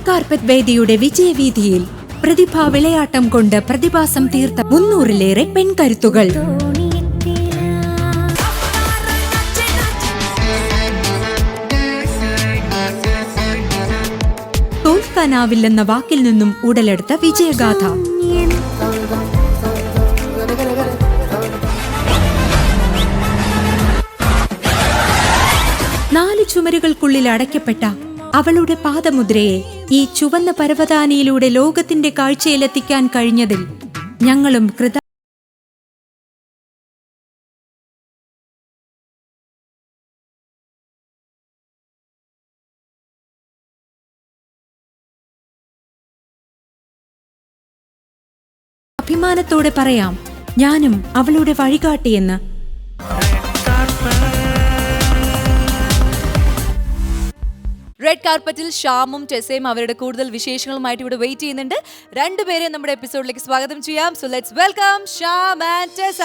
Red carpet വേദിയുടെ വിജയവീതിയിൽ പ്രതിഭാ വിളയാട്ടം കൊണ്ട് പ്രതിഭാസം തീർത്ത മുന്നൂറിലേറെ പെൺകരുത്തുകൾ. തോൽക്കാനാവില്ലെന്ന വാക്കിൽ നിന്നും ഉടലെടുത്ത വിജയഗാഥ. നാല് ചുമരുകൾക്കുള്ളിൽ അടയ്ക്കപ്പെട്ട അവളുടെ പാദമുദ്രയെ ഈ ചുവന്ന പരവതാനിയിലൂടെ ലോകത്തിന്റെ കാഴ്ചയിലെത്തിക്കാൻ കഴിഞ്ഞതിൽ ഞങ്ങളും കൃത അഭിമാനത്തോടെ പറയാം ഞാനും അവളുടെ വഴികാട്ടിയെന്ന്. റെഡ് കാർപ്പറ്റിൽ ഷാമും ടെസയും അവരുടെ കൂടുതൽ വിശേഷങ്ങളുമായിട്ട് ഇവിടെ വെയിറ്റ് ചെയ്യുന്നുണ്ട്. രണ്ടുപേരെയും നമ്മുടെ എപ്പിസോഡിലേക്ക് സ്വാഗതം ചെയ്യാം. So let's welcome Sham and Tessa.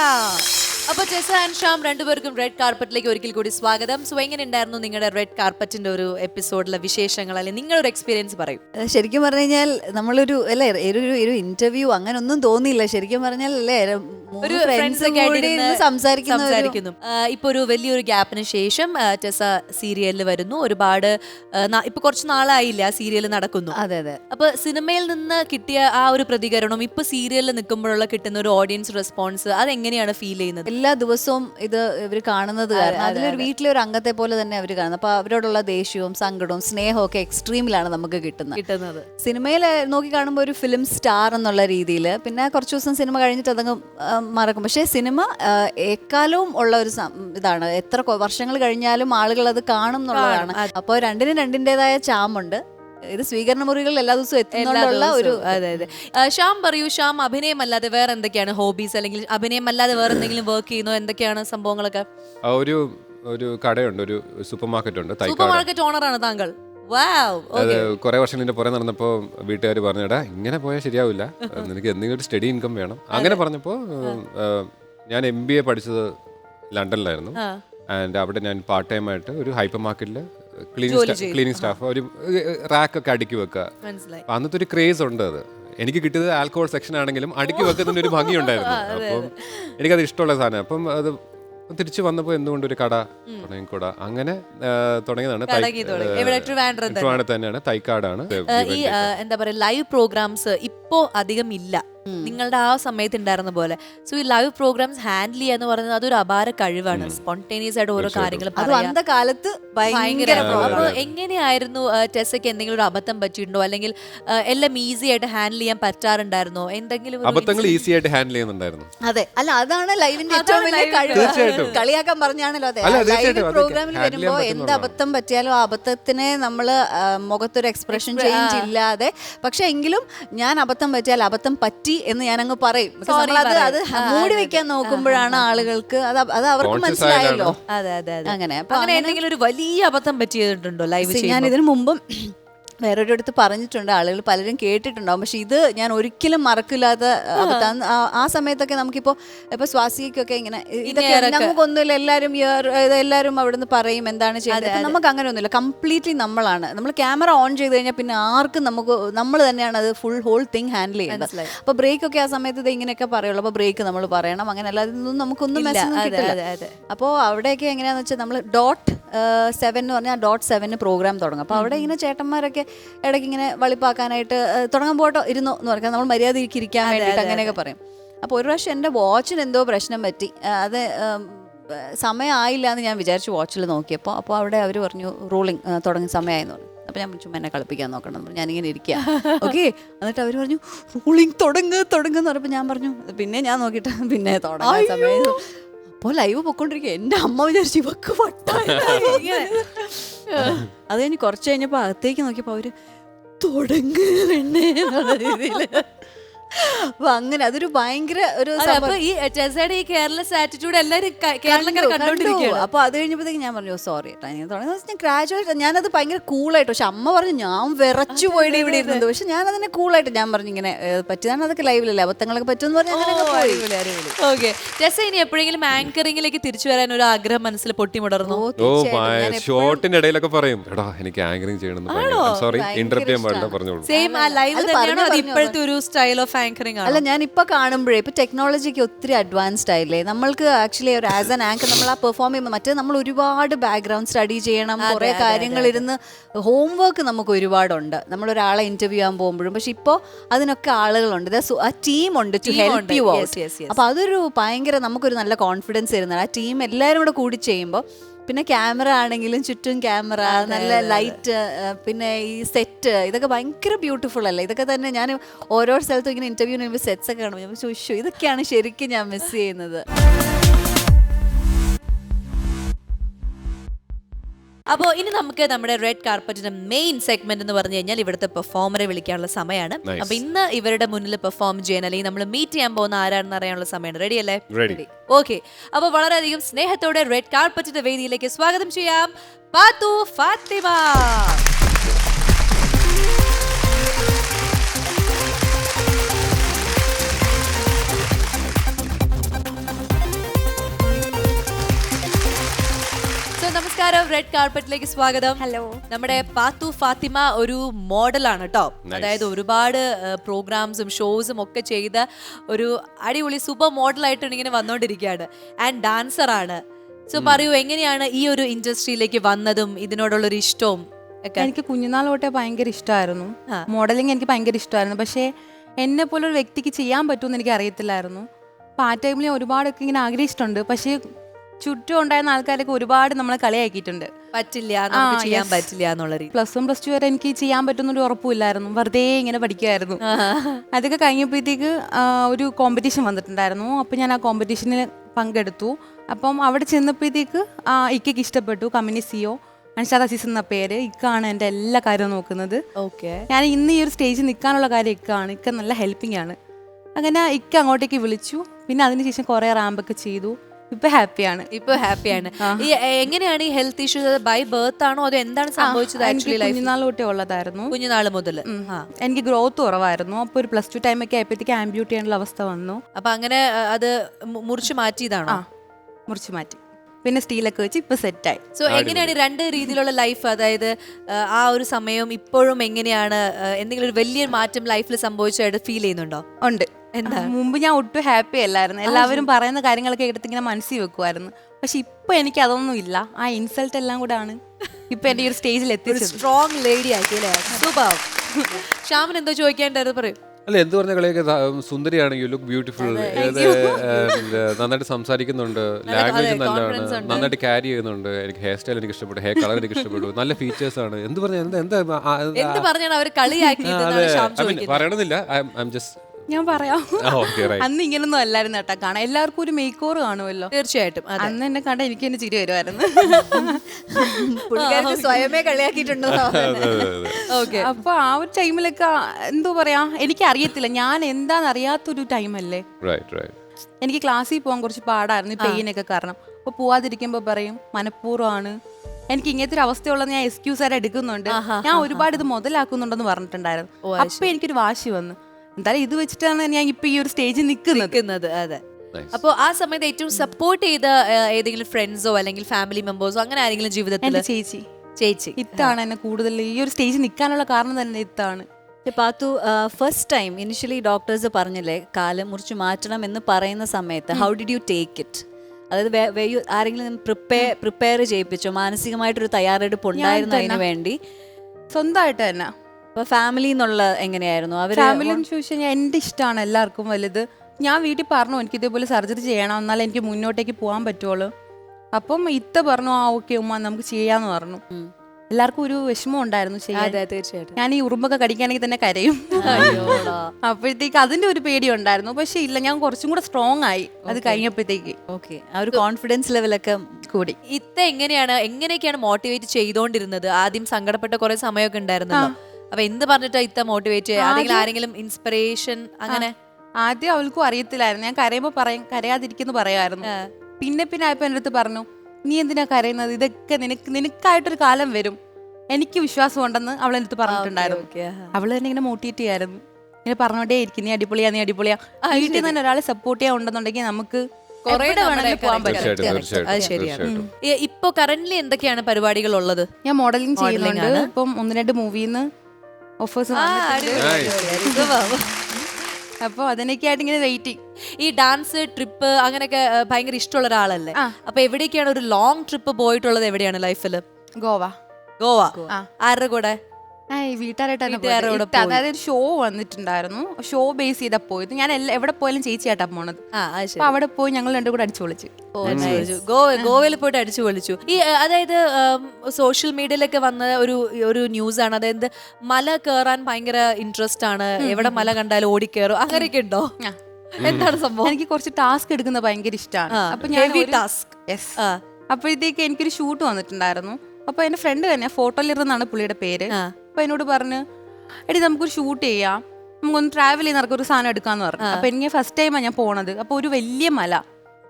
അപ്പൊ ജെസ ആൻഡ് ഷാം രണ്ടുപേർക്കും റെഡ് കാർപ്പറ്റിലേക്ക് ഒരിക്കൽ കൂടി സ്വാഗതം. സോ എങ്ങനെ ഉണ്ടായിരുന്നു നിങ്ങളുടെ റെഡ് കാർപ്പറ്റിന്റെ ഒരു എപ്പിസോഡിലെ വിശേഷങ്ങൾ? അല്ലെങ്കിൽ നിങ്ങളൊരു എക്സ്പീരിയൻസ് പറയും. ശരിക്കും പറഞ്ഞു കഴിഞ്ഞാൽ നമ്മളൊരു അല്ലേ ഒരു ഒരു- ഇന്റർവ്യൂ അങ്ങനെ ഒന്നും തോന്നിയില്ല. ശരിക്കും പറഞ്ഞാൽ അല്ലേ ഒരു സംസാരിക്കുന്നു ഇപ്പൊ ഒരു വലിയൊരു ഗ്യാപ്പിന് ശേഷം ടെസ സീരിയലിൽ വരുന്നു. ഒരുപാട് ഇപ്പൊ കുറച്ച് നാളായില്ല സീരിയൽ നടക്കുന്നു. അതെ അതെ. അപ്പൊ സിനിമയിൽ നിന്ന് കിട്ടിയ ആ ഒരു പ്രതികരണം ഇപ്പൊ സീരിയലിൽ നിൽക്കുമ്പോഴുള്ള കിട്ടുന്ന ഒരു ഓഡിയൻസ് റെസ്പോൺസ് അതെങ്ങനെയാണ് ഫീൽ ചെയ്യുന്നത്? എല്ലാ ദിവസവും ഇത് ഇവർ കാണുന്നത് കാരണം അതിലൊരു വീട്ടിലെ ഒരു അംഗത്തെ പോലെ തന്നെ അവർ കാണുന്നത്. അപ്പൊ അവരോടുള്ള ദേഷ്യവും സങ്കടവും സ്നേഹവും ഒക്കെ എക്സ്ട്രീമിലാണ് നമുക്ക് കിട്ടുന്നത്. കിട്ടുന്നത്. സിനിമയിൽ നോക്കി കാണുമ്പോൾ ഒരു ഫിലിം സ്റ്റാർ എന്നുള്ള രീതിയിൽ പിന്നെ കുറച്ച് ദിവസം സിനിമ കഴിഞ്ഞിട്ട് അതങ്ങ് മറക്കും. പക്ഷേ സിനിമ ഏക്കാലവും എക്കാലവും ഉള്ള ഒരു ഇതാണ്. എത്ര വർഷങ്ങൾ കഴിഞ്ഞാലും ആളുകൾ അത് കാണും എന്നുള്ളതാണ്. അപ്പോൾ രണ്ടിനും രണ്ടിന്റെതായ ചാമുണ്ട് ഇത് സ്വീകരണ മുറികളിൽ എല്ലാ ദിവസവും എത്തുന്നുള്ള ഒരു അതെ അതെ. ശ്യാം പറയൂ ശ്യാം അഭിനയം അല്ലാതെ വേറെ എന്തൊക്കെയാണ് ഹോബീസ് അല്ലെങ്കിൽ അഭിനയം അല്ലാതെ വേറെ എന്തെങ്കിലും വർക്ക് ചെയ്യുന്നോ? എന്തൊക്കെയാണ് സംഭവങ്ങളൊക്കെ? ഒരു ഒരു കടയുണ്ട് ഒരു സൂപ്പർ മാർക്കറ്റ് ഉണ്ട് സൂപ്പർ മാർക്കറ്റ് ഓണറാണ് താങ്കൾ. കുറെ വർഷത്തിന്റെ പുറകെ നടന്നപ്പോ വീട്ടുകാർ പറഞ്ഞടാ ഇങ്ങനെ പോയാൽ ശരിയാവില്ല. നിനക്ക് എന്തെങ്കിലും ഒരു സ്റ്റഡി ഇൻകം വേണം. അങ്ങനെ പറഞ്ഞപ്പോ ഞാൻ എം ബി എ പഠിച്ചത് ലണ്ടനിലായിരുന്നു. ആൻഡ് അവിടെ ഞാൻ പാർട്ട് ടൈം ആയിട്ട് ഒരു ഹൈപ്പർ മാർക്കറ്റിൽ ക്ലീനിങ് ക്ലീനിങ് സ്റ്റാഫ് ഒരു റാക്ക് ഒക്കെ അടുക്കി വെക്കുക. അന്നത്തെ ഒരു ക്രേസ് ഉണ്ട് അത്. എനിക്ക് കിട്ടിയത് ആൽക്കഹോൾ സെക്ഷൻ ആണെങ്കിലും അടുക്കി വെക്കുന്നതിന് ഒരു ഭംഗിയുണ്ടായിരുന്നു അപ്പം എനിക്കത് ഇഷ്ടമുള്ള സാധനം അപ്പം അത് തിരിച്ചു വന്നപ്പോൾ എന്തുകൊണ്ട് ഒരു കട തുടങ്ങിക്കൂടാ? അങ്ങനെ തുടങ്ങിയതാണ് ട്രിവാൻഡ്രത്ത് തന്നെയാണ് തൈക്കാടാണ്. ഈ എന്താ പറയാ ലൈവ് പ്രോഗ്രാംസ് ഇപ്പോ അധികം ഇല്ല. നിങ്ങളുടെ ആ സമയത്ത് ഉണ്ടായിരുന്ന പോലെ. സോ ഈ ലൈവ് പ്രോഗ്രാംസ് ഹാൻഡിൽ ചെയ്യാന്ന് പറയുന്നത് അതൊരു അപാര കഴിവാണ്. സ്പോണ്ടേനിയസ് ആയിട്ട് ഓരോ കാര്യങ്ങൾ അന്ത കാലത്ത് ഭയങ്കര എങ്ങനെയായിരുന്നു ടെസ്സയ്ക്ക് എന്തെങ്കിലും ഒരു അബദ്ധം പറ്റിയിട്ടുണ്ടോ? അല്ലെങ്കിൽ എല്ലാം ഈസി ആയിട്ട് ഹാൻഡിൽ ചെയ്യാൻ പറ്റാറുണ്ടായിരുന്നോ? എന്തെങ്കിലും അബദ്ധങ്ങൾ ഈസി ആയിട്ട് ഹാൻഡിൽ ചെയ്യുന്നുണ്ടായിരുന്നു. അതെ. അല്ല അതാണ് ലൈവിന്റെ ഏറ്റവും വലിയ കഴിവ്. കളിയാക്കാൻ പറഞ്ഞാണല്ലോ അതെ. ലൈവ് പ്രോഗ്രാമിൽ വരുമ്പോ വരുമ്പോൾ എന്ത്. അബദ്ധം പറ്റിയാലും ആ അബദ്ധത്തിനെ നമ്മൾ മുഖത്തൊരു എക്സ്പ്രഷൻ ചേഞ്ച് ഇല്ലാതെ. പക്ഷെ എങ്കിലും ഞാൻ അബദ്ധം പറ്റിയാൽ അബദ്ധം പറ്റി എന്ന് ഞാൻ അങ്ങ് പറയും അത് അത് മൂടി വെക്കാൻ നോക്കുമ്പോഴാണ് ആളുകൾക്ക് അത് അത് അവർക്ക് മനസ്സിലായല്ലോ. അതെ അതെ അതെ. അങ്ങനെ. അങ്ങനെ എന്തെങ്കിലും ഒരു വലിയ അബദ്ധം പറ്റിയിട്ടുണ്ടോ ലൈവ് ഞാൻ ഇതിനു മുമ്പും വേറൊരിടത്ത് പറഞ്ഞിട്ടുണ്ട് ആളുകൾ പലരും കേട്ടിട്ടുണ്ടാവും. പക്ഷെ ഇത് ഞാൻ ഒരിക്കലും മറക്കില്ലാത്ത അബദ്ധം. ആ- സമയത്തൊക്കെ നമുക്കിപ്പോ ഇപ്പൊ സ്വാസിക്കൊക്കെ ഇങ്ങനെ ഇതൊക്കെ. നമുക്കൊന്നുമില്ല. എല്ലാവരും എല്ലാരും എല്ലാവരും അവിടുന്ന് പറയും എന്താണ് ചെയ്യുന്നത് നമുക്ക് അങ്ങനെ ഒന്നുമില്ല കംപ്ലീറ്റ്ലി നമ്മളാണ്. നമ്മൾ ക്യാമറ ഓൺ ചെയ്ത് കഴിഞ്ഞാൽ പിന്നെ ആർക്കും നമുക്ക് നമ്മൾ തന്നെയാണ് അത് ഫുൾ ഹോൾ തിങ് ഹാൻഡിൽ ചെയ്യുന്നത്. അപ്പൊ ബ്രേക്ക് ഒക്കെ ആ സമയത്ത് ഇത് ഇങ്ങനെയൊക്കെ പറയുള്ളൂ. അപ്പൊ ബ്രേക്ക് നമ്മൾ പറയണം. അങ്ങനെ അല്ലാതെ ഇതൊന്നും നമുക്കൊന്നും മെസ്സേജ് അപ്പോ. അപ്പോൾ അവിടെയൊക്കെ എങ്ങനെയാന്ന് വെച്ചാൽ നമ്മൾ ഡോട്ട് സെവൻ എന്ന് പറഞ്ഞാൽ ഡോട്ട് സെവന് പ്രോഗ്രാം തുടങ്ങും. അപ്പോൾ അവിടെ ഇങ്ങനെ ചേട്ടന്മാരൊക്കെ ഇടയ്ക്ക് ഇങ്ങനെ വളിപ്പാക്കാനായിട്ട് തുടങ്ങാൻ പോട്ടോ ഇരുന്നു എന്ന് പറയാം നമ്മൾ മര്യാദയ്ക്ക് ഇരിക്കാൻ വേണ്ടിയിട്ട് അങ്ങനെയൊക്കെ പറയും. അപ്പോൾ ഒരു പ്രാവശ്യം എന്റെ വാച്ചിന് എന്തോ പ്രശ്നം പറ്റി. അത് സമയമായില്ല എന്ന് ഞാൻ വിചാരിച്ചു വാച്ചിൽ നോക്കിയപ്പോൾ അപ്പോൾ അവിടെ അവർ പറഞ്ഞു റൂളിങ് തുടങ്ങി സമയമായെന്ന് പറഞ്ഞു. അപ്പോൾ ഞാൻ ചുമ്മാ എന്നെ കളിപ്പിക്കാൻ നോക്കണം. ഞാനിങ്ങനെ ഇരിക്കുക ഓക്കെ. എന്നിട്ട് അവർ പറഞ്ഞു റൂളിങ് തുടങ്ങുക തുടങ്ങുക എന്ന് പറഞ്ഞപ്പോൾ ഞാൻ പറഞ്ഞു പിന്നെ ഞാൻ നോക്കിയിട്ട് പിന്നെ തുടങ്ങാൻ സമയം അപ്പോൾ ലൈവ് പൊക്കോണ്ടിരിക്കുക എന്റെ അമ്മ വിചാരിച്ചു ഇവക്ക് വട്ടായി അത് കഴിഞ്ഞ് കുറച്ച് കഴിഞ്ഞപ്പോൾ അകത്തേക്ക് നോക്കിയപ്പോൾ അവർ തുടങ്ങുന്ന എന്നുള്ള രീതിയിൽ അപ്പൊ അങ്ങനെ അതൊരു ഭയങ്കര ഒരു അപ്പൊ ഈ ടെസയുടെ ഈ കെയർലെസ് ആറ്റിറ്റ്യൂഡ് എല്ലാവരും ക- കേരളക്കാരെ കണ്ടു, കണ്ടോണ്ടിരിക്കുകയാണ് അപ്പൊ അത് കഴിഞ്ഞപ്പോഴത്തേക്ക് ഞാൻ പറഞ്ഞു സോറി കേട്ടോ ഞാൻ തുടങ്ങി ഞാൻ ഗ്രാജുവേറ്റ് ഞാനത് ഭയങ്കര കൂളായിട്ട് പക്ഷെ അമ്മ പറഞ്ഞു ഞാൻ വിറച്ചു പോയിട്ട് ഇവിടെ ഇരുന്നത്. പക്ഷെ ഞാൻ അതിനെ കൂളായിട്ട് ഞാൻ പറഞ്ഞു ഇങ്ങനെ പറ്റിയതാണ് അതൊക്കെ ലൈവിലല്ലേ അബദ്ധങ്ങളൊക്കെ പറ്റുമെന്ന് പറഞ്ഞു അങ്ങനെ പോയി. ഓക്കെ ടെസ ഇനി എപ്പോഴെങ്കിലും ആങ്കറിംഗിലേക്ക് തിരിച്ചു വരാൻ ഒരു ആഗ്രഹം മനസ്സിൽ പൊട്ടിമുടർന്നു? ഷോർട്ടിന്റെ ഇടയിലൊക്കെ പറയും എടാ എനിക്ക് ആങ്കറിംഗ് ചെയ്യണം സോറി ഇന്റർപ്റ്റ് ചെയ്യാൻ പാടില്ല പറഞ്ഞോളൂ. സെയിം ആ ലൈവ് തന്നെയാണോ? അത് ഇപ്പോഴത്തെ ഒരു സ്റ്റൈൽ ഓഫ് ആങ്കറിംഗ് അല്ല ഞാൻ ഇപ്പൊ കാണുമ്പോഴേ ഇപ്പൊ ടെക്നോളജിക്ക് ഒത്തിരി അഡ്വാൻസ്ഡ് ആയില്ലേ? നമ്മൾക്ക് ആക്ച്വലി ഒരു ആസ് ആൻ ആങ്കർ നമ്മൾ ആ പെർഫോം ചെയ്യുമ്പോൾ മറ്റേ നമ്മൾ ഒരുപാട് ബാക്ക്ഗ്രൗണ്ട് സ്റ്റഡി ചെയ്യണം കുറെ കാര്യങ്ങൾ ഇരുന്ന് ഹോം വർക്ക് നമുക്ക് ഒരുപാടുണ്ട്. നമ്മൾ ഒരാളെ ഇന്റർവ്യൂ ചെയ്യാൻ പോകുമ്പോഴും. പക്ഷെ ഇപ്പോൾ അതിനൊക്കെ ആളുകളുണ്ട്. ആ ടു ഹെൽപ്പ് ഉണ്ട്. You out. അപ്പൊ അതൊരു ഭയങ്കര നമുക്കൊരു നല്ല കോൺഫിഡൻസ് തരുന്നതാണ്. ആ ടീം എല്ലാവരും കൂടെ കൂടി ചെയ്യുമ്പോൾ പിന്നെ ക്യാമറ ആണെങ്കിലും ചുറ്റും ക്യാമറ നല്ല ലൈറ്റ് പിന്നെ ഈ സെറ്റ് ഇതൊക്കെ ഭയങ്കര ബ്യൂട്ടിഫുൾ അല്ലേ? ഇതൊക്കെ തന്നെ ഞാൻ ഓരോ സ്ഥലത്തും ഇങ്ങനെ ഇന്റർവ്യൂ സെറ്റ്സ് ഒക്കെ കാണുമ്പോൾ ഞാൻ ചോദിച്ചു ഇതൊക്കെയാണ് ശരിക്കും ഞാൻ മിസ് ചെയ്യുന്നത്. അപ്പോൾ ഇനി നമുക്ക് നമ്മുടെ റെഡ് കാർപ്പറ്റിന്റെ മെയിൻ സെഗ്മെന്റ് എന്ന് പറഞ്ഞു കഴിഞ്ഞാൽ ഇവിടുത്തെ പെർഫോമറെ വിളിക്കാനുള്ള സമയമാണ്. അപ്പൊ ഇന്ന് ഇവരുടെ മുന്നിൽ പെർഫോം ചെയ്യാൻ അല്ലെങ്കിൽ നമ്മൾ മീറ്റ് ചെയ്യാൻ പോകുന്ന ആരാണെന്ന് അറിയാനുള്ള സമയമാണ് റെഡി അല്ലേ? റെഡി ഓക്കെ അപ്പോൾ വളരെയധികം സ്നേഹത്തോടെ റെഡ് കാർപ്പറ്റിന്റെ വേദിയിലേക്ക് സ്വാഗതം ചെയ്യാം. പാത്തു ഫാത്തിമ. റെഡ് കാർപ്പറ്റിലേക്ക് സ്വാഗതം. ഹലോ നമ്മുടെ പാത്തു ഫാത്തിമ ഒരു മോഡലാണ് കേട്ടോ അതായത് ഒരുപാട് പ്രോഗ്രാംസും ഷോസും ഒക്കെ ചെയ്ത ഒരു അടിപൊളി സൂപ്പർ മോഡലായിട്ടാണ് ഇങ്ങനെ വന്നുകൊണ്ടിരിക്കുകയാണ് ആൻഡ് ഡാൻസർ ആണ്. സോ പറയൂ എങ്ങനെയാണ് ഈ ഒരു ഇൻഡസ്ട്രിയിലേക്ക് വന്നതും ഇതിനോടുള്ള ഒരു ഇഷ്ടവും ഒക്കെ? എനിക്ക് കുഞ്ഞുനാൾ തൊട്ടേ ഭയങ്കര ഇഷ്ടമായിരുന്നു. മോഡലിംഗ് എനിക്ക് ഭയങ്കര ഇഷ്ടമായിരുന്നു. പക്ഷേ എന്നെ പോലെ ഒരു വ്യക്തിക്ക് ചെയ്യാൻ പറ്റുമെന്ന് എനിക്ക് അറിയത്തില്ലായിരുന്നു. അപ്പോൾ ആ ടൈമിൽ ഒരുപാടൊക്കെ ഇങ്ങനെ ആഗ്രഹിച്ചിട്ടുണ്ട്. പക്ഷേ ചുറ്റും ഉണ്ടായിരുന്ന ആൾക്കാരൊക്കെ ഒരുപാട് നമ്മളെ കളിയാക്കിയിട്ടുണ്ട്. പറ്റില്ല നമുക്ക് ആ, ചെയ്യാൻ yes. പറ്റില്ല എന്നുള്ള രീതി. പ്ലസ് വൺ പ്ലസ് ടു വരെ എനിക്ക് ചെയ്യാൻ പറ്റുന്നൊരു ഉറപ്പില്ലായിരുന്നു വെറുതെ ഇങ്ങനെ പഠിക്കുമായിരുന്നു അതൊക്കെ കഴിഞ്ഞപ്പോഴത്തേക്ക് ആ, ഒരു കോമ്പറ്റീഷൻ വന്നിട്ടുണ്ടായിരുന്നു. അപ്പം ഞാൻ ആ കോമ്പറ്റീഷനിൽ പങ്കെടുത്തു. അപ്പം അവിടെ ചെന്നപ്പോഴത്തേക്ക് ആ, ഇക്കയ്ക്ക് ഇഷ്ടപ്പെട്ടു. കമ്പനി സിഒ അൻഷാദ് അസീസ് എന്ന പേര്. ഇക്കാണ് എന്റെ എല്ലാ കാര്യവും നോക്കുന്നത്. ഓക്കെ. ഞാൻ ഇന്ന് ഈ ഒരു സ്റ്റേജിൽ നിൽക്കാനുള്ള കാര്യം ഇക്കാണ്. ഇക്ക നല്ല ഹെൽപ്പിംഗ് ആണ്. അങ്ങനെ ഇക്ക അങ്ങോട്ടേക്ക് വിളിച്ചു. പിന്നെ അതിനുശേഷം കുറേ റാമ്പൊക്കെ ചെയ്തു. ഇപ്പൊ ഹാപ്പിയാണ് ഇപ്പൊ ഹാപ്പിയാണ്. ഈ എങ്ങനെയാണ് ഈ ഹെൽത്ത് ഇഷ്യൂസ് ബൈ ബർത്ത് ആണോ അതോ എന്താണ് സംഭവിച്ചത് ആക്ച്വലി കുഞ്ഞുനാൾ തൊട്ടേ ഉള്ളതായിരുന്നു കുഞ്ഞുനാൾ മുതൽ എനിക്ക് ഗ്രോത്ത് കുറവായിരുന്നു. അപ്പോൾ ഒരു പ്ലസ് ടു ടൈമൊക്കെ ആയപ്പോഴത്തേക്ക് ആംബ്യൂട്ട് ചെയ്യാനുള്ള അവസ്ഥ വന്നു. അപ്പൊ അങ്ങനെ അത് മുറിച്ച് മാറ്റിയതാണോ? മുറിച്ച് മാറ്റി. പിന്നെ സ്റ്റീലൊക്കെ വെച്ച് ഇപ്പൊ സെറ്റായി സോ എങ്ങനെയാണ് രണ്ട് രീതിയിലുള്ള ലൈഫ് അതായത് ആ, ആ ഒരു സമയം ഇപ്പോഴും എങ്ങനെയാണ് എന്തെങ്കിലും ഒരു വലിയ മാറ്റം ലൈഫിൽ സംഭവിച്ചതായിട്ട് ഫീൽ ചെയ്യുന്നുണ്ടോ? ഉണ്ട്. എന്താ? മുമ്പ് ഞാൻ ഒട്ടും ഹാപ്പി അല്ലായിരുന്നു. എല്ലാവരും പറയുന്ന കാര്യങ്ങളൊക്കെ എടുത്ത് ഇങ്ങനെ മനസ്സിൽ വെക്കുമായിരുന്നു പക്ഷെ ഇപ്പൊ എനിക്ക് അതൊന്നും ഇല്ല. ആ ഇൻസൾട്ട് എല്ലാം കൂടെ ആണ് ഇപ്പൊ എന്റെ ഈ ഒരു സ്റ്റേജിൽ ഒരു എത്തിച്ചത്. സ്ട്രോങ് ലേഡി ആക്കി അല്ലേ? സൂപ്പർ. ശ്യാമൻ എന്തോ ചോദിക്കാണ്ടായിരുന്നു പറയും. അല്ല എന്ത് പറഞ്ഞ കളിയൊക്കെ സുന്ദരിയാണ്. യു ലുക്ക് ബ്യൂട്ടിഫുൾ നന്നായിട്ട് സംസാരിക്കുന്നുണ്ട്. ലാംഗ്വേജ് നല്ലതാണ്. നന്നായിട്ട് ക്യാരി ചെയ്യുന്നുണ്ട്. എനിക്ക് ഹെയർ സ്റ്റൈൽ എനിക്ക് ഇഷ്ടപ്പെട്ടു. ഹെയർ കളർ എനിക്ക് ഇഷ്ടപ്പെട്ടു. നല്ല ഫീച്ചേഴ്സ് ആണ്. എന്ത് പറഞ്ഞാൽ എന്താ പറയണമെന്നില്ല. ഐ എം ജസ്റ്റ് ഞാൻ പറയാം. അന്ന് ഇങ്ങനൊന്നും അല്ലായിരുന്നു കേട്ടാ കാണാൻ. എല്ലാവർക്കും ഒരു മേക്ക് ഓവർ കാണുമല്ലോ. തീർച്ചയായിട്ടും അന്ന് എന്നെ കണ്ട എനിക്ക് തന്നെ ചിരി വരുമായിരുന്നു. സ്വയമേ കളിയാക്കിയിട്ടുണ്ടോ? ഓക്കെ അപ്പൊ ആ ഒരു ടൈമിലൊക്കെ എന്തോ പറയാ എനിക്ക് അറിയത്തില്ല ഞാൻ എന്താന്ന് അറിയാത്തൊരു ടൈമല്ലേ? റൈറ്റ് റൈറ്റ് എനിക്ക് ക്ലാസ്സിൽ പോകാൻ കുറച്ച് പാടായിരുന്നു പെയിനൊക്കെ കാരണം. അപ്പൊ പോവാതിരിക്കുമ്പോ പറയും മനഃപൂർവമാണ്. എനിക്ക് ഇങ്ങനത്തെ ഒരു അവസ്ഥയുള്ളത് ഞാൻ എക്സ്ക്യൂസ് ആയിട്ട് എടുക്കുന്നുണ്ട്. ഞാൻ ഒരുപാട് ഇത് മുതലാക്കുന്നുണ്ടെന്ന് പറഞ്ഞിട്ടുണ്ടായിരുന്നു. അപ്പൊ എനിക്കൊരു വാശി വന്നു. എന്തായാലും ഇത് വെച്ചിട്ടാണ് ഞാൻ ഇപ്പൊ ഈ ഒരു സ്റ്റേജിൽ നിൽക്കുന്നത് അതെ. അപ്പോൾ ആ സമയത്ത് ഏറ്റവും സപ്പോർട്ട് ചെയ്ത ഏതെങ്കിലും ഫ്രണ്ട്സോ അല്ലെങ്കിൽ ഫാമിലി മെമ്പേഴ്സോ അങ്ങനെ ആരെങ്കിലും ജീവിതത്തിൽ ചേച്ചി. ചേച്ചി. ഇത്താണ് എന്നെ കൂടുതൽ ഈ ഒരു സ്റ്റേജിൽ നിൽക്കാനുള്ള കാരണം തന്നെ ഇത്താണ്. Pathu first time initially doctors പറഞ്ഞില്ലേ കാൽ മുറിച്ച് മാറ്റണം എന്ന് പറയുന്ന സമയത്ത് how did you take it അതായത് ആരെങ്കിലും പ്രിപ്പയർ പ്രിപ്പയർ ചെയ്യിപ്പിച്ചോ? മാനസികമായിട്ടൊരു തയ്യാറെടുപ്പ് ഉണ്ടായിരുന്നു അതിന് വേണ്ടി? സ്വന്തമായിട്ട് തന്നെ. ഫാമിലി എന്നുള്ള എങ്ങനെയായിരുന്നു? അവർ ഫാമിലി എന്ന് ചോദിച്ചു കഴിഞ്ഞാൽ എന്റെ ഇഷ്ടമാണ് എല്ലാവർക്കും വലുത്. ഞാൻ വീട്ടിൽ പറഞ്ഞു എനിക്ക് ഇതേപോലെ സർജറി ചെയ്യണം എന്നാൽ എനിക്ക് മുന്നോട്ടേക്ക് പോകാൻ പറ്റുള്ളൂ. അപ്പം ഇത്ത പറഞ്ഞു ആ ഓക്കെ ഉമ്മ നമുക്ക് ചെയ്യാന്ന് പറഞ്ഞു. എല്ലാവർക്കും ഒരു വിഷമം ഉണ്ടായിരുന്നു അതെ തീർച്ചയായിട്ടും. ഞാൻ ഈ ഉറുമ്പൊക്കെ കടിക്കുകയാണെങ്കിൽ തന്നെ കരയും. അപ്പോഴത്തേക്ക് അതിന്റെ ഒരു പേടി ഉണ്ടായിരുന്നു. പക്ഷെ ഇല്ല ഞാൻ കുറച്ചും കൂടെ സ്ട്രോങ് ആയി. അത് കഴിഞ്ഞപ്പോഴത്തേക്ക്. ഓക്കെ ആ ഒരു കോൺഫിഡൻസ് ലെവലൊക്കെ കൂടി. ഇത്ത എങ്ങനെയാണ് എങ്ങനെയൊക്കെയാണ് മോട്ടിവേറ്റ് ചെയ്തോണ്ടിരുന്നത്? ആദ്യം സങ്കടപ്പെട്ട കുറെ സമയമൊക്കെ ഉണ്ടായിരുന്നല്ലോ. അപ്പൊ എന്ത് പറഞ്ഞിട്ടാ ഇത്ത മോട്ടിവേറ്റ് ചെയ്യുക അല്ലെങ്കിൽ ആരെങ്കിലും ഇൻസ്പിറേഷൻ അങ്ങനെ? ആദ്യം അവൾക്കും അറിയത്തില്ലായിരുന്നു. ഞാൻ കരയുമ്പോ പറയും കരയാതിരിക്കുന്നു പറയായിരുന്നു പിന്നെ പിന്നെ ആയപ്പോ എന്റെ അടുത്ത് പറഞ്ഞു നീ എന്തിനാ കരയുന്നത്? ഇതൊക്കെ നിനക്ക് നിനക്കായിട്ടൊരു കാലം വരും. എനിക്ക് വിശ്വാസം ഉണ്ടെന്ന് അവൾ അടുത്ത് പറഞ്ഞിട്ടുണ്ടായിരുന്നു. അവൾ തന്നെ ഇങ്ങനെ മോട്ടിവേറ്റ് ചെയ്യായിരുന്നു. ഇങ്ങനെ പറഞ്ഞോണ്ടേ ഇരിക്കും നീ അടിപൊളിയാ നീ അടിപൊളിയാ. വീട്ടിൽ നിന്ന് തന്നെ ഒരാളെ സപ്പോർട്ട് ചെയ്യാൻ ഉണ്ടെന്നുണ്ടെങ്കിൽ നമുക്ക് ഇപ്പൊ കറന്റ് എന്തൊക്കെയാണ് പരിപാടികൾ ഉള്ളത്? ഞാൻ മോഡലിംഗ് ചെയ്യുന്നുണ്ട്. ഇപ്പം ഒന്ന് രണ്ട് മൂവിന്ന് ഓഫേഴ്സ് അപ്പൊ അതിനൊക്കെയായിട്ട് ഇങ്ങനെ വെയിറ്റിംഗ് ഈ ഡാൻസ് ട്രിപ്പ് അങ്ങനെയൊക്കെ ഭയങ്കര ഇഷ്ടമുള്ള ഒരാളല്ലേ. അപ്പൊ എവിടേക്കാണ് ഒരു ലോങ് ട്രിപ്പ് പോയിട്ടുള്ളത് എവിടെയാണ് ലൈഫിൽ ഗോവ. ഗോവ. ആരുടെ കൂടെ? വീട്ടുകാരായിട്ടാണ് അതായത് ഒരു ഷോ വന്നിട്ടുണ്ടായിരുന്നു. ഷോ ബേസ് ചെയ്താ പോയത്. ഞാൻ എവിടെ പോയാലും ചേച്ചിയായിട്ടാ പോണത്. അപ്പൊ അവിടെ പോയി ഞങ്ങൾ രണ്ടും കൂടെ അടിച്ചു വിളിച്ചു പൊളിച്ചു. ഗോവ ഗോവയിൽ പോയിട്ട് അടിച്ചു പൊളിച്ചു. ഈ അതായത് സോഷ്യൽ മീഡിയയിലൊക്കെ വന്ന ഒരു ഒരു ന്യൂസ് ആണ്. അതായത് മല കയറാൻ ഭയങ്കര ഇൻട്രസ്റ്റ് ആണ്. എവിടെ മല കണ്ടാലും ഓടിക്കേറും. അങ്ങനെയൊക്കെ ഉണ്ടോ? എന്താണ് സംഭവം? എനിക്ക് കുറച്ച് ടാസ്ക് എടുക്കുന്നത് ഭയങ്കര ഇഷ്ടമാണ് അപ്പൊ ഞാൻ ടാസ്ക്. ആ. അപ്പോഴത്തേക്ക് എനിക്കൊരു ഷൂട്ട് വന്നിട്ടുണ്ടായിരുന്നു. അപ്പൊ എന്റെ ഫ്രണ്ട് തന്നെ ഫോട്ടോയിലിരുന്നാണ് പുള്ളിയുടെ പേര്. അപ്പൊ എന്നോട് പറഞ്ഞ് എടി നമുക്കൊരു ഷൂട്ട് ചെയ്യാം. നമുക്കൊന്ന് ട്രാവൽ ചെയ്ത് നടക്കൊരു ഒരു സാധനം എടുക്കാന്ന് പറഞ്ഞു. അപ്പൊ എനിക്ക് ഫസ്റ്റ് ടൈമാണ് ഞാൻ പോണത്. അപ്പൊ ഒരു വലിയ മല.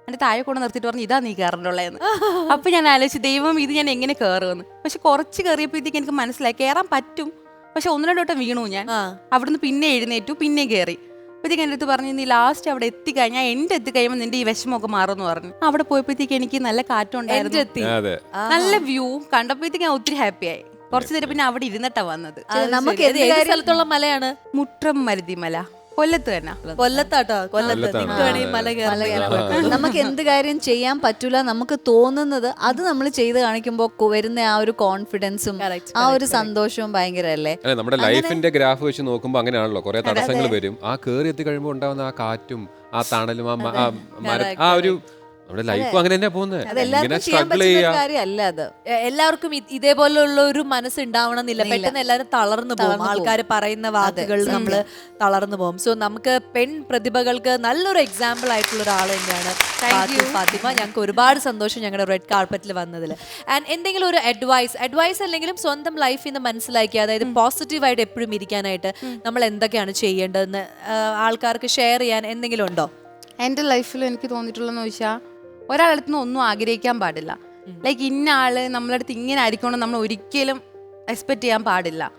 എന്റെ താഴെ കൊണ്ട് നിർത്തിയിട്ട് പറഞ്ഞു ഇതാ നീ കയറണ്ടുള്ളതെന്ന് അപ്പൊ ഞാൻ ആലോചിച്ചു ദൈവം ഇത് ഞാൻ എങ്ങനെ കയറുമെന്ന് പക്ഷെ കുറച്ച് കയറിയപ്പോഴത്തേക്ക് എനിക്ക് മനസ്സിലായി കയറാൻ പറ്റും. പക്ഷെ ഒന്ന് രണ്ട് വട്ടം വീണു ഞാൻ. അവിടുന്ന് പിന്നെ എഴുന്നേറ്റു പിന്നെ കയറി അപ്പോഴത്തേക്ക് എന്റെ അടുത്ത് പറഞ്ഞു നീ ലാസ്റ്റ് അവിടെ എത്തിക്കഴിഞ്ഞാൽ എന്റെ എത്തിക്കഴിയുമ്പോൾ നിന്റെ ഈ വിഷമമൊക്കെ മാറുമെന്ന് പറഞ്ഞു. അവിടെ പോയപ്പോഴത്തേക്ക് എനിക്ക് നല്ല കാറ്റുണ്ടായിരുന്നു. നല്ല വ്യൂ കണ്ടപ്പോഴത്തേക്ക് ഞാൻ ഒത്തിരി ഹാപ്പി ആയി. കുറച്ച് നേരം പിന്നെ അവിടെ ഇരുന്നിട്ടാ വന്നത്. നമുക്ക് ഏത് സ്ഥലത്തുള്ള മലയാണ്? മുട്രം മരുതിമല കൊല്ലത്ത് തന്നെ. കൊല്ലത്താട്ടോ കൊല്ലത്ത് മല മല. നമുക്ക് എന്ത് കാര്യം ചെയ്യാൻ പറ്റൂല നമുക്ക് തോന്നുന്നത് അത് നമ്മൾ ചെയ്ത് കാണിക്കുമ്പോൾ വരുന്ന ആ ഒരു കോൺഫിഡൻസും ആ ഒരു സന്തോഷവും ഭയങ്കര അല്ലേ നമ്മുടെ ലൈഫിന്റെ ഗ്രാഫ് വെച്ച് നോക്കുമ്പോൾ അങ്ങനെയാണല്ലോ. കുറെ തടസ്സങ്ങൾ വരും. ആ കേറി എത്തി കഴിയുമ്പോൾ ഉണ്ടാവുന്ന ആ കാറ്റും ആ തണലും ആ ഒരു നമ്മുടെ ലൈഫ് അങ്ങനെ തന്നെ പോകുന്നത് എല്ലാവർക്കും ഇതേപോലുള്ള ഒരു മനസ്സ് ഉണ്ടാവണമെന്നില്ല പെട്ടെന്ന് എല്ലാവരും തളർന്നു പോകും. ആൾക്കാർ പറയുന്ന വാക്കുകൾ നമ്മൾ തളർന്നു പോകും. സോ നമുക്ക് പെൺ പ്രതിഭകൾക്ക് നല്ലൊരു എക്സാമ്പിൾ ആയിട്ടുള്ള ഒരാൾ തന്നെയാണ് ഫാത്തി- ഫാത്തിമ. ഞങ്ങൾക്ക് ഒരുപാട് സന്തോഷം ഞങ്ങളുടെ റെഡ് കാർപ്പറ്റിൽ വന്നതിൽ. ആൻഡ് എന്തെങ്കിലും ഒരു അഡ്വൈസ് അഡ്വൈസ് അല്ലെങ്കിലും സ്വന്തം ലൈഫിൽ നിന്ന് മനസ്സിലാക്കി അതായത് പോസിറ്റീവായിട്ട് എപ്പോഴും ഇരിക്കാനായിട്ട് നമ്മൾ എന്തൊക്കെയാണ് ചെയ്യേണ്ടതെന്ന് ആൾക്കാർക്ക് ഷെയർ ചെയ്യാൻ എന്തെങ്കിലും ഉണ്ടോ? എന്റെ ലൈഫിൽ എനിക്ക് തോന്നിയിട്ടുള്ളതെന്ന് വെച്ചാൽ ഒരാളടുത്ത് നിന്ന് ഒന്നും ആഗ്രഹിക്കാൻ പാടില്ല. ലൈക്ക് ഇന്ന ആൾ നമ്മളെ അടുത്ത് ഇങ്ങനെ ആയിരിക്കണം നമ്മൾ ഒരിക്കലും എക്സ്പെക്ട് ചെയ്യാൻ പാടില്ല.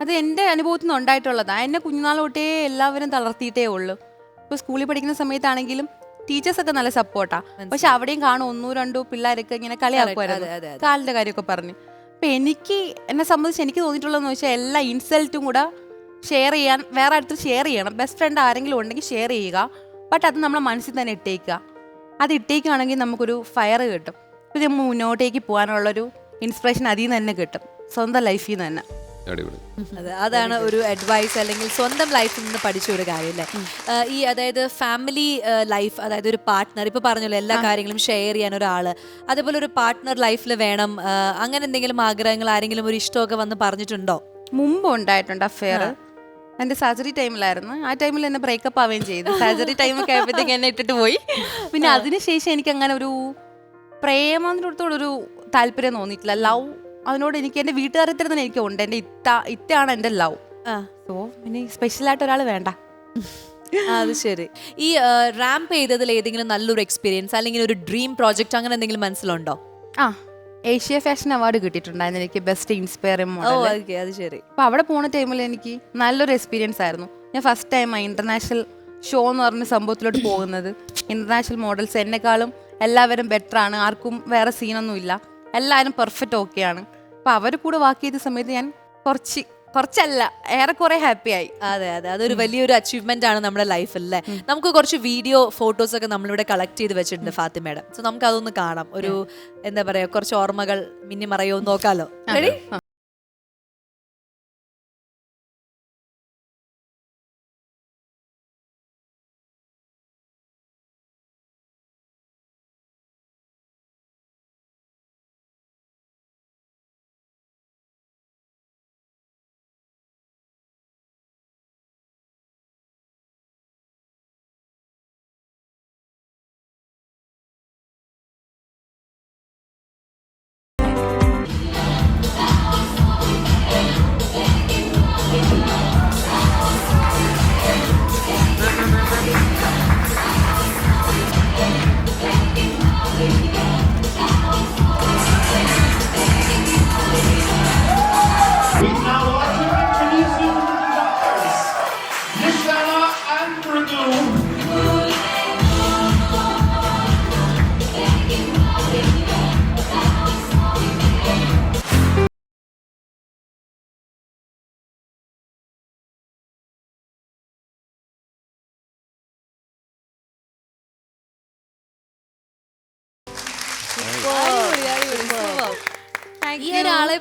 അത് എന്റെ അനുഭവത്തിൽ നിന്ന് ഉണ്ടായിട്ടുള്ളതാണ് എന്നെ കുഞ്ഞുനാൾ തൊട്ടേ എല്ലാവരും തളർത്തിയിട്ടേ ഉള്ളൂ. ഇപ്പോൾ സ്കൂളിൽ പഠിക്കുന്ന സമയത്താണെങ്കിലും ടീച്ചേഴ്സൊക്കെ നല്ല സപ്പോർട്ടാ പക്ഷെ അവിടെയും കാണും ഒന്നോ രണ്ടോ പിള്ളേരൊക്കെ ഇങ്ങനെ കളിയാക്കുമായിരുന്നു. കാലിന്റെ കാര്യമൊക്കെ പറഞ്ഞു. അപ്പൊ എനിക്ക് എന്നെ സംബന്ധിച്ച് എനിക്ക് തോന്നിയിട്ടുള്ളതെന്ന് വെച്ചാൽ എല്ലാ ഇൻസൾട്ടും കൂടെ ഷെയർ ചെയ്യാൻ വേറെ അടുത്ത് ഷെയർ ചെയ്യണം. ബെസ്റ്റ് ഫ്രണ്ട് ആരെങ്കിലും ഉണ്ടെങ്കിൽ ഷെയർ ചെയ്യുക. ബട്ട് അത് നമ്മളെ മനസ്സിൽ തന്നെ ഇട്ടേക്കുക. അത് ഇട്ടേക്കുകയാണെങ്കിൽ നമുക്കൊരു ഫയർ കിട്ടും. പിന്നെ നമ്മൾ മുന്നോട്ടേക്ക് പോകാനുള്ളൊരു ഇൻസ്പിറേഷൻ അതിൽ നിന്ന് തന്നെ കിട്ടും. സ്വന്തം ലൈഫിൽ നിന്ന് തന്നെ. അടിപൊളി. അതെ അതാണ് ഒരു അഡ്വൈസ് അല്ലെങ്കിൽ സ്വന്തം ലൈഫിൽ നിന്ന് പഠിച്ച ഒരു കാര്യം അല്ലേ? ഈ അതായത് ഫാമിലി ലൈഫ് അതായത് ഒരു പാർട്ട്ണർ ഇപ്പൊ പറഞ്ഞല്ലോ എല്ലാ കാര്യങ്ങളും ഷെയർ ചെയ്യാൻ ഒരാൾ. അതേപോലെ ഒരു പാർട്ട്ണർ ലൈഫിൽ വേണം. അങ്ങനെ എന്തെങ്കിലും ആഗ്രഹങ്ങൾ ആരെങ്കിലും ഒരു ഇഷ്ടമൊക്കെ വന്ന് പറഞ്ഞിട്ടുണ്ടോ? മുമ്പ് ഉണ്ടായിട്ടുണ്ട് അഫെയർ എന്റെ സർജറി ടൈമിലായിരുന്നു. ആ ടൈമിൽ എന്നെ ബ്രേക്കപ്പ് ആവുകയും ചെയ്തു. സർജറി ടൈമൊക്കെ ആയപ്പോഴത്തേക്ക് എന്നെ ഇട്ടിട്ട് പോയി. പിന്നെ അതിനുശേഷം എനിക്ക് അങ്ങനെ ഒരു പ്രേമത്തിനടുത്തോടൊരു താല്പര്യം തോന്നിയിട്ടില്ല. ലവ് അതിനോട് എനിക്ക് എന്റെ വീട്ടുകാരത്തിൽ തന്നെ എനിക്ക് ഉണ്ട്. എന്റെ ഇത്ത ഇത്തയാണ് എന്റെ ലവ് സോ പിന്നെ സ്പെഷ്യലായിട്ട് ഒരാൾ വേണ്ട. അത് ശരി. ഈ റാമ്പ് ചെയ്തതിൽ ഏതെങ്കിലും നല്ലൊരു എക്സ്പീരിയൻസ് അല്ലെങ്കിൽ ഒരു ഡ്രീം പ്രോജക്റ്റ് അങ്ങനെ എന്തെങ്കിലും മനസ്സിലുണ്ടോ? ആ. ഏഷ്യ ഫാഷൻ അവാർഡ് കിട്ടിയിട്ടുണ്ടായിരുന്നു എനിക്ക് ബെസ്റ്റ് ഇൻസ്പയറിംഗ് ഓ മോഡൽ ഓക്കെ അത് ശരി. അപ്പോൾ അവിടെ പോണ ടൈമിൽ എനിക്ക് നല്ലൊരു എക്സ്പീരിയൻസ് ആയിരുന്നു. ഞാൻ ഫസ്റ്റ് ടൈം ടൈമാണ് ഇന്റർനാഷണൽ ഷോ എന്ന് പറഞ്ഞ സംഭവത്തിലോട്ട് പോകുന്നത്. ഇന്റർനാഷണൽ മോഡൽസ് എന്നെക്കാളും എല്ലാവരും ബെറ്റർ ആണ്. ആർക്കും വേറെ സീനൊന്നും ഇല്ല എല്ലാവരും പെർഫെക്റ്റ് ഓക്കെയാണ് അപ്പോൾ അവർ കൂടെ വാക്ക് ചെയ്ത സമയത്ത് ഞാൻ കുറച്ച് കുറച്ചല്ല ഏറെക്കുറെ ഹാപ്പി ആയി. അതെ അതെ. അതൊരു വലിയൊരു അച്ചീവ്മെന്റ് ആണ് നമ്മുടെ ലൈഫിൽ അല്ലേ? നമുക്ക് കുറച്ച് വീഡിയോ ഫോട്ടോസ് ഒക്കെ നമ്മളിവിടെ കളക്ട് ചെയ്ത് വെച്ചിട്ടുണ്ട് ഫാത്തിമയുടെ. സോ നമുക്ക് അതൊന്ന് കാണാം. ഒരു എന്താ പറയാ കുറച്ച് ഓർമ്മകൾ മിന്നി മറയോ നോക്കാലോ. റെഡി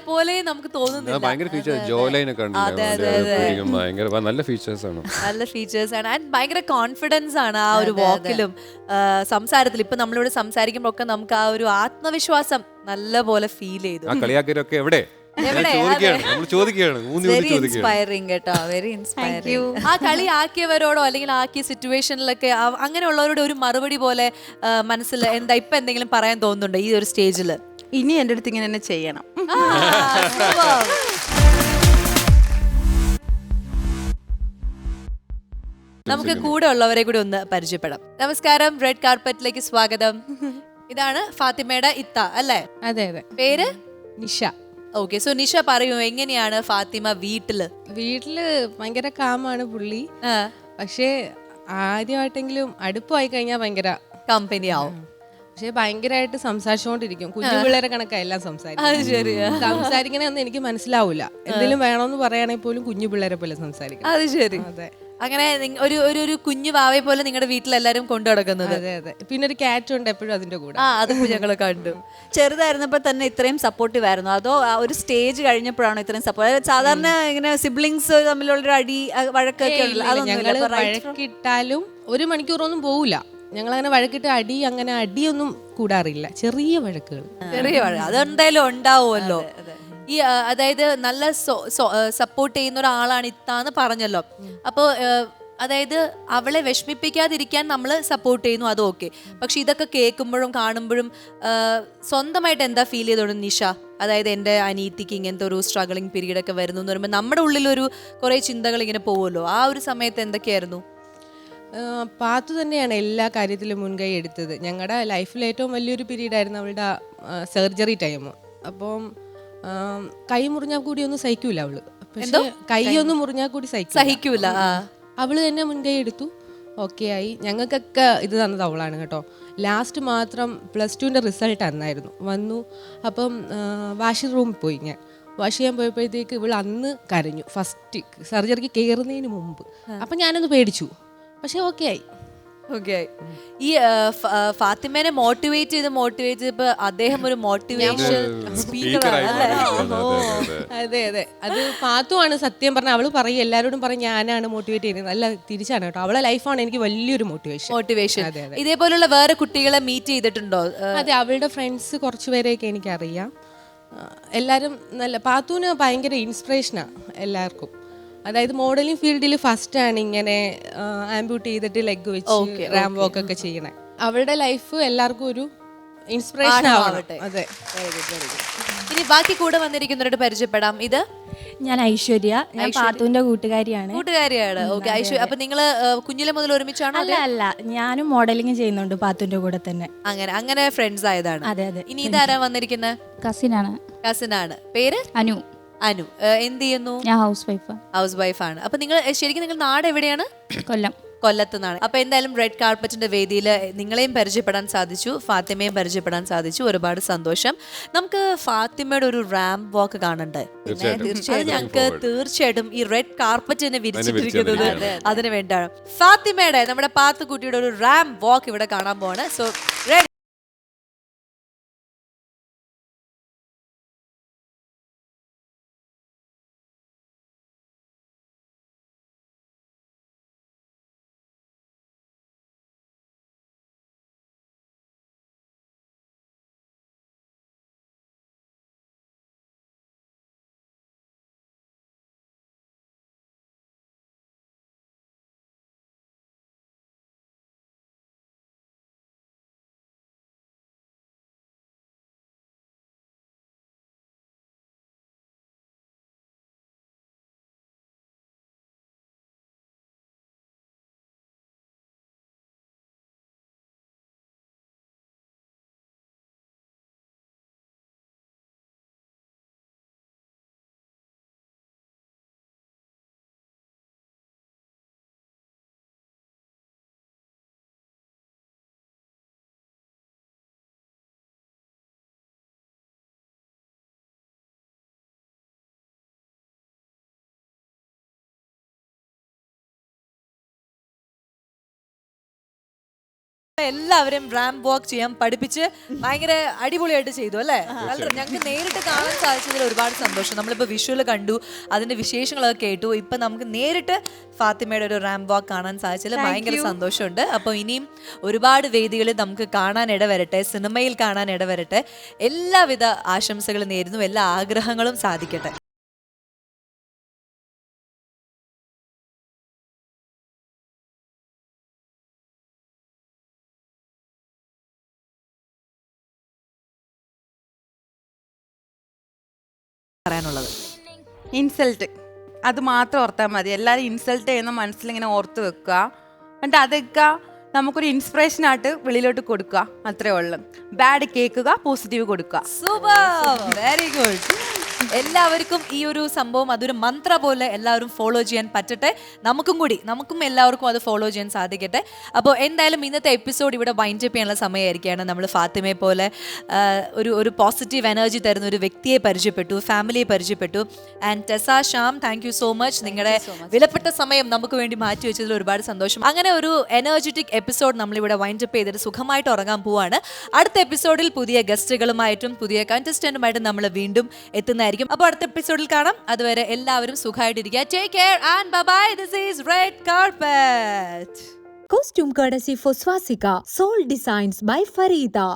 പോലെ നമുക്ക് തോന്നുന്നില്ല. ഭയങ്കര ഫീച്ചേഴ്സ് ജോലൈൻ ഒക്കെ ഉണ്ടല്ലോ ഭയങ്കര നല്ല ഫീച്ചേഴ്സ് ആണ്. നല്ല ഫീച്ചേഴ്സ് ആണ്. ആൻഡ് ഭയങ്കര കോൺഫിഡൻസ് ആണ് ആ ഒരു വാക്കിലും സംസാരത്തിൽ. ഇപ്പൊ നമ്മളിവിടെ സംസാരിക്കുമ്പോ ഒക്കെ നമുക്ക് ആ ഒരു ആത്മവിശ്വാസം നല്ല പോലെ ഫീൽ ചെയ്തു എവിടെ? ഞാൻ എവിടെ? നമ്മൾ ചോദിക്കുകയാണ്. ഊന്നി ഊന്നി ചോദിക്കുകയാണ്. ഇൻസ്പയറിംഗ് കേട്ടോ. വെരി ഇൻസ്പയറിംഗ് ആ കളി ആക്കിയവരോടോ അല്ലെങ്കിൽ ആക്കിയ സിറ്റുവേഷനിലൊക്കെ അങ്ങനെയുള്ളവരോട് ഒരു മറുപടി പോലെ മനസ്സിൽ എന്താ ഇപ്പൊ എന്തെങ്കിലും പറയാൻ തോന്നുന്നുണ്ടോ ഈ ഒരു സ്റ്റേജിൽ ഇനി എന്റെ അടുത്ത് ഇങ്ങനെ തന്നെ ചെയ്യണം. നമുക്ക് കൂടെ ഉള്ളവരെ കൂടി ഒന്ന് പരിചയപ്പെടാം. നമസ്കാരം റെഡ് കാർപ്പറ്റിലേക്ക് സ്വാഗതം. ഇതാണ് ഫാത്തിമയുടെ ഇത്ത അല്ലേ? അതെ അതെ. പേര്? നിഷ. ഓക്കെ സോ നിഷ പറയൂ എങ്ങനെയാണ് ഫാത്തിമ വീട്ടിൽ? വീട്ടിൽ ഭയങ്കര കാമാണ് പുള്ളി. ആ, പക്ഷേ ആദ്യമായിട്ടെങ്കിലും അടുപ്പമായി കഴിഞ്ഞാൽ ഭയങ്കര കമ്പനി ആവും. പക്ഷെ ഭയങ്കരമായിട്ട് സംസാരിച്ചുകൊണ്ടിരിക്കും കുഞ്ഞു പിള്ളേരെ കണക്കാ എല്ലാം സംസാരിക്കും സംസാരിക്കണമെന്ന് എനിക്ക് മനസ്സിലാവൂല. എന്തെങ്കിലും വേണമെന്ന് പറയുകയാണെങ്കിൽ പോലും കുഞ്ഞു പിള്ളേരെ പോലെ സംസാരിക്കും അത് ശരി. അതെ. അങ്ങനെ ഒരു ഒരു ഒരു കുഞ്ഞു വാവയെ പോലെ നിങ്ങളുടെ വീട്ടിലെല്ലാരും കൊണ്ടു നടക്കുന്നത്. അതെ അതെ. പിന്നെ ഒരു കാറ്റ് ഉണ്ട് എപ്പോഴും അതിന്റെ കൂടെ. ആ അത് ഞങ്ങൾ കണ്ടു. ചെറുതായിരുന്നപ്പോൾ തന്നെ ഇത്രയും സപ്പോർട്ടീവ് ആയിരുന്നു. അതോ ആ ഒരു സ്റ്റേജ് കഴിഞ്ഞപ്പോഴാണോ ഇത്രയും സപ്പോർട്ട് സാധാരണ ഇങ്ങനെ സിബ്ലിങ്സ് തമ്മിലുള്ളൊരു അടി വഴക്കൊക്കെ from- വഴക്കിട്ടാലും ഒരു മണിക്കൂറൊന്നും പോവില്ല ഞങ്ങൾ അങ്ങനെ വഴക്കിട്ട് അടി അങ്ങനെ അടിയൊന്നും കൂടാറില്ല. ചെറിയ വഴക്കുകൾ. ചെറിയ വഴ അതെന്തായാലും ഉണ്ടാവുമല്ലോ. ഈ അതായത് നല്ല സപ്പോർട്ട് ചെയ്യുന്ന ഒരാളാണ് ഇത്താന്ന് പറഞ്ഞല്ലോ. അപ്പോൾ അതായത് അവളെ വിഷമിപ്പിക്കാതിരിക്കാൻ നമ്മൾ സപ്പോർട്ട് ചെയ്യുന്നു അത് ഓക്കെ പക്ഷെ ഇതൊക്കെ കേൾക്കുമ്പോഴും കാണുമ്പോഴും സ്വന്തമായിട്ട് എന്താ ഫീൽ ചെയ്തോളൂ നിഷ? അതായത് എന്റെ അനീതിക്ക് ഇങ്ങനത്തെ ഒരു സ്ട്രഗിളിങ് പീരീഡ് ഒക്കെ വരുന്നു എന്ന് പറയുമ്പോൾ നമ്മുടെ ഉള്ളിലൊരു കുറേ ചിന്തകൾ ഇങ്ങനെ പോകുമല്ലോ ആ ഒരു സമയത്ത് എന്തൊക്കെയായിരുന്നു? പാത്തു തന്നെയാണ് എല്ലാ കാര്യത്തിലും മുൻകൈ എടുത്തത്. ഞങ്ങളുടെ ലൈഫിൽ ഏറ്റവും വലിയൊരു പീരീഡ് ആയിരുന്നു അവളുടെ സർജറി ടൈം അപ്പം കൈ മുറിഞ്ഞാൽ കൂടി ഒന്നും സഹിക്കൂല അവൾ. പക്ഷെ കൈ ഒന്ന് മുറിഞ്ഞാൽ കൂടി സഹിക്കൂല. സഹിക്കൂല അവൾ തന്നെ മുൻകൈ എടുത്തു. ഓക്കെ ആയി. ഞങ്ങൾക്കൊക്കെ ഇത് തന്നത് അവളാണ് കേട്ടോ. ലാസ്റ്റ് മാത്രം പ്ലസ് ടുവിന്റെ റിസൾട്ട് അന്നായിരുന്നു. വന്നു. അപ്പം വാഷിംഗ് റൂമിൽ പോയി ഞാൻ. വാഷ് ചെയ്യാൻ പോയപ്പോഴത്തേക്ക് ഇവൾ അന്ന് കരഞ്ഞു. ഫസ്റ്റ് സർജറിക്ക് കയറുന്നതിന് മുമ്പ്. അപ്പം ഞാനൊന്ന് പേടിച്ചു. പക്ഷെ ഓക്കെ ആയി ഓക്കെ ഈ ഫാത്തിമേനെ മോട്ടിവേറ്റ് ചെയ്ത് മോട്ടിവേറ്റ് ചെയ്തപ്പോ അദ്ദേഹം ഒരു മോട്ടിവേഷൻ മാറിയിരിക്കുകയാണ്. അതെ, അതെ, അതെ. ഫാത്തുവാണ് സത്യം പറഞ്ഞ അവൾ പറയും എല്ലാരോടും പറയും ഞാനാണ് മോട്ടിവേറ്റ് ചെയ്യുന്നത്. അല്ല തിരിച്ചാണ് കേട്ടോ. അവളെ ലൈഫാണ് എനിക്ക് വലിയൊരു മോട്ടിവേഷൻ മോട്ടിവേഷൻ അതെ, അതെ. ഇതേപോലുള്ള വേറെ കുട്ടികളെ മീറ്റ് ചെയ്തിട്ടുണ്ടോ? അതെ അവളുടെ ഫ്രണ്ട്സ് കുറച്ചുപേരെയൊക്കെ എനിക്കറിയാം. എല്ലാരും എല്ലാവരും നല്ല പാത്തുവിന് ഭയങ്കര ഇൻസ്പിറേഷനാണ് എല്ലാവർക്കും. അതായത് മോഡലിംഗ് ഫീൽഡിൽ ഫസ്റ്റ് ആണ് ഇങ്ങനെ ആംബ്യൂട്ട് ചെയ്തിട്ട് ലെഗ് വെച്ച് റാം വോക്ക് ഒക്കെ ചെയ്യണേ. അവരുടെ ലൈഫ് എല്ലാവർക്കും ഒരു ഇൻസ്പിറേഷൻ. ആവട്ടെ അതെ. ഇനി ബാക്കി കൂടെ വന്നിരിക്കുന്നവരോട് പരിചയപ്പെടാം. ഇത്? ഞാൻ ഐശ്വര്യ. ഞാൻ പാത്തുവിന്റെ കൂട്ടുകാരിയാണ്. കൂട്ടുകാരിയാണ്. ഓക്കെ ഐശ്വര്യ അപ്പൊ നിങ്ങൾ കുഞ്ഞിലെ മുതൽ ഒരുമിച്ചാണോ അല്ല അല്ല. ഞാനും മോഡലിംഗ് ചെയ്യുന്നുണ്ട് പാത്തുവിന്റെ കൂടെ തന്നെ. അങ്ങനെ അങ്ങനെ ഫ്രണ്ട്സ് ആയതാണ്. അതെ, അതെ. ഇനി ഇതാരാ വന്നിരിക്കുന്നത് കസിനാണ്. കസിനാണ്. പേര്? അനു. അനു എന്ത് ചെയ്യുന്നു? ഞാൻ ഹൗസ് വൈഫ് ഹൗസ് വൈഫാണ് അപ്പൊ നിങ്ങൾ ശരിക്കും നിങ്ങൾ നാട് എവിടെയാണ്? കൊല്ലം. കൊല്ലത്ത് നിന്നാണ്. അപ്പൊ എന്തായാലും റെഡ് കാർപ്പറ്റിന്റെ വേദിയിൽ നിങ്ങളെയും പരിചയപ്പെടാൻ സാധിച്ചു ഫാത്തിമയും പരിചയപ്പെടാൻ സാധിച്ചു. ഒരുപാട് സന്തോഷം. നമുക്ക് ഫാത്തിമയുടെ ഒരു റാം വാക്ക് കാണണ്ട്. തീർച്ചയായിട്ടും. അത് ഞങ്ങൾക്ക് തീർച്ചയായിട്ടും ഈ റെഡ് കാർപ്പറ്റ് തന്നെ വിരിച്ചിട്ടിരിക്കുന്നത് അതിനു വേണ്ടിയാണ്. ഫാത്തിമയുടെ നമ്മുടെ പാത്തുക്കുട്ടിയുടെ ഒരു റാം വാക്ക് ഇവിടെ കാണാൻ പോവാണ്. സോ എല്ലാവരും റാം വാക്ക് ചെയ്യാൻ പഠിപ്പിച്ച് ഭയങ്കര അടിപൊളിയായിട്ട് ചെയ്തു അല്ലേ? ഞങ്ങൾക്ക് നേരിട്ട് കാണാൻ സാധിച്ചതിൽ ഒരുപാട് സന്തോഷം. നമ്മളിപ്പോൾ വിഷ്വൽ കണ്ടു അതിന്റെ വിശേഷങ്ങളൊക്കെ കേട്ടു. ഇപ്പൊ നമുക്ക് നേരിട്ട് ഫാത്തിമയുടെ ഒരു റാം വാക്ക് കാണാൻ സാധിച്ചതിൽ ഭയങ്കര സന്തോഷമുണ്ട്. അപ്പോൾ ഇനിയും ഒരുപാട് വേദികളിൽ നമുക്ക് കാണാൻ ഇടവരട്ടെ സിനിമയിൽ കാണാൻ ഇടവരട്ടെ. എല്ലാവിധ ആശംസകളും നേരുന്നു. എല്ലാ ആഗ്രഹങ്ങളും സാധിക്കട്ടെ. പറയാനുള്ളത്. ഇൻസൾട്ട്. അത് മാത്രം ഓർത്താൽ മതി. എല്ലാവരും ഇൻസൾട്ട് ചെയ്യുന്ന മനസ്സിലിങ്ങനെ ഓർത്ത് വെക്കുക. എന്നിട്ട് അതൊക്കെ നമുക്കൊരു ഇൻസ്പിറേഷൻ ആയിട്ട് വെളിയിലോട്ട് കൊടുക്കുക. അത്രേ ഉള്ളു. ബാഡ് കേൾക്കുക പോസിറ്റീവ് കൊടുക്കുക. സൂപ്പർ വെരി ഗുഡ് എല്ലാവർക്കും ഈ ഒരു സംഭവം അതൊരു മന്ത്ര പോലെ എല്ലാവരും ഫോളോ ചെയ്യാൻ പറ്റട്ടെ. നമുക്കും കൂടി നമുക്കും എല്ലാവർക്കും അത് ഫോളോ ചെയ്യാൻ സാധിക്കട്ടെ. അപ്പോൾ എന്തായാലും ഇന്നത്തെ എപ്പിസോഡ് ഇവിടെ വൈൻഡ് അപ്പ് ചെയ്യാനുള്ള സമയമായിരിക്കുകയാണ്. നമ്മൾ ഫാത്തിമയെ പോലെ ഒരു ഒരു പോസിറ്റീവ് എനർജി തരുന്ന ഒരു വ്യക്തിയെ പരിചയപ്പെട്ടു ഫാമിലിയെ പരിചയപ്പെട്ടു. And Tessa Shyam thank you so much നിങ്ങളുടെ വിലപ്പെട്ട സമയം നമുക്ക് വേണ്ടി മാറ്റി വെച്ചതിൽ ഒരുപാട് സന്തോഷം. അങ്ങനെ ഒരു എനർജറ്റിക് എപ്പിസോഡ് നമ്മളിവിടെ വൈൻഡപ്പ് ചെയ്തിട്ട് സുഖമായിട്ട് ഉറങ്ങാൻ പോവാണ്. അടുത്ത എപ്പിസോഡിൽ പുതിയ ഗസ്റ്റുകളുമായിട്ടും പുതിയ കണ്ടസ്റ്റന്റുമായിട്ടും നമ്മൾ വീണ്ടും എത്തുന്നതായിരിക്കും. അപ്പോൾ അടുത്ത എപ്പിസോഡിൽ കാണാം. അതുവരെ എല്ലാവരും സുഖമായിട്ടിരിക്കുക. Take care and bye this is red carpet Costume courtesy for Swasika Soul Designs by Farida.